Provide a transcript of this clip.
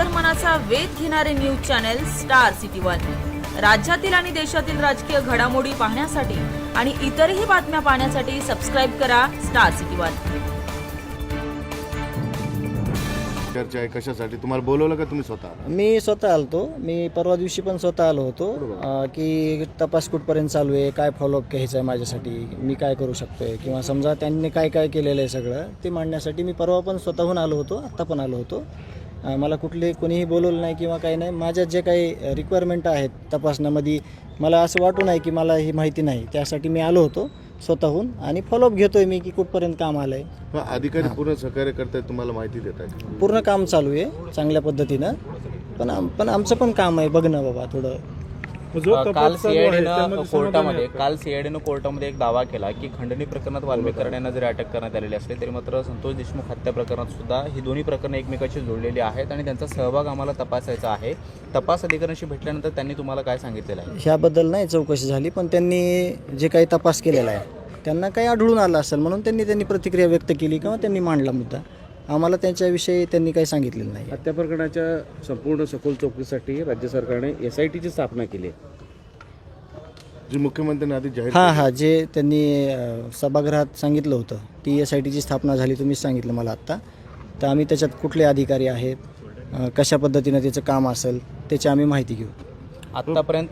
अंतर्मनाचा वेध घेणारे news channel Star City One. राज्यातील आणि देशातील राजकीय घडामोडी पाहण्यासाठी आणि इतरही बातम्या पाहण्यासाठी सबस्क्राईब करा स्टार सिटी वन. चर्चा आहे कशासाठी? तुम्हाला बोलवलं का तुम्ही स्वतः? मी स्वतः आलतो. मी परवा दिवशी पण स्वतः आलो होतो. अं, की तपास कुठपर्यंत चालू आहे काय फॉलोअप घ्यायचं आहे माझ्यासाठी मी काय करू शकतोय? किंवा समजा त्यांनी काय काय केलेलं आहे सगळं ते मांडण्यासाठी मी परवा पण स्वतःहून आलो होतो आत्ता पण आलो होतो. मला कुठले कोणीही बोलवलं नाही किंवा काही नाही. माझ्या जे काही रिक्वायरमेंट आहेत तपासण्यामध्ये मला असं वाटू नाही की मला ही माहिती नाही. त्यासाठी मी आलो होतो स्वतःहून आणि फॉलोअप घेतोय मी की कुठपर्यंत काम आलं आहे अधिकारी पूर्ण सहकार्य करतायत तुम्हाला माहिती देत आहेत. पूर्ण काम चालू आहे चांगल्या पद्धतीनं. पण आम पण आमचं पण काम आहे बघणं बाबा थोडं. काल सीआयडीनं कोर्टामध्ये काल सीआयडीनं कोर्टामध्ये एक दावा केला की खंडणी प्रकरणात वाल्मीकर यांना जरी अटक करण्यात आलेली असली तरी मात्र संतोष देशमुख हत्या प्रकरणात सुद्धा ही दोन्ही प्रकरणं एकमेकाशी जोडलेली आहेत आणि त्यांचा सहभाग आम्हाला तपासायचा आहे. तपास अधिकाऱ्यांशी भेटल्यानंतर त्यांनी तुम्हाला काय सांगितलेलं आहे? ह्याबद्दल नाही चौकशी झाली पण त्यांनी जे काही तपास केलेला आहे त्यांना काही आढळून आलं असेल म्हणून त्यांनी त्यांनी प्रतिक्रिया व्यक्त केली किंवा त्यांनी मांडला मुद्दा. आम्हाला त्यांच्याविषयी त्यांनी काही सांगितलेलं नाही. हत्या प्रकरणाच्या संपूर्ण सखोल चौकशीसाठी राज्य सरकारने एस आय टीची स्थापना केली आहे. जी मुख्यमंत्र्यांनी आधी जाहीर हां हां जे त्यांनी अ, सभागृहात सांगितलं होतं टी एस आय टीची स्थापना झाली तुम्हीच सांगितलं मला आत्ता. तर आम्ही त्याच्यात कुठले अधिकारी आहेत अ, कशा पद्धतीनं त्याचं काम असेल त्याची आम्ही माहिती घेऊ. आतापर्यंत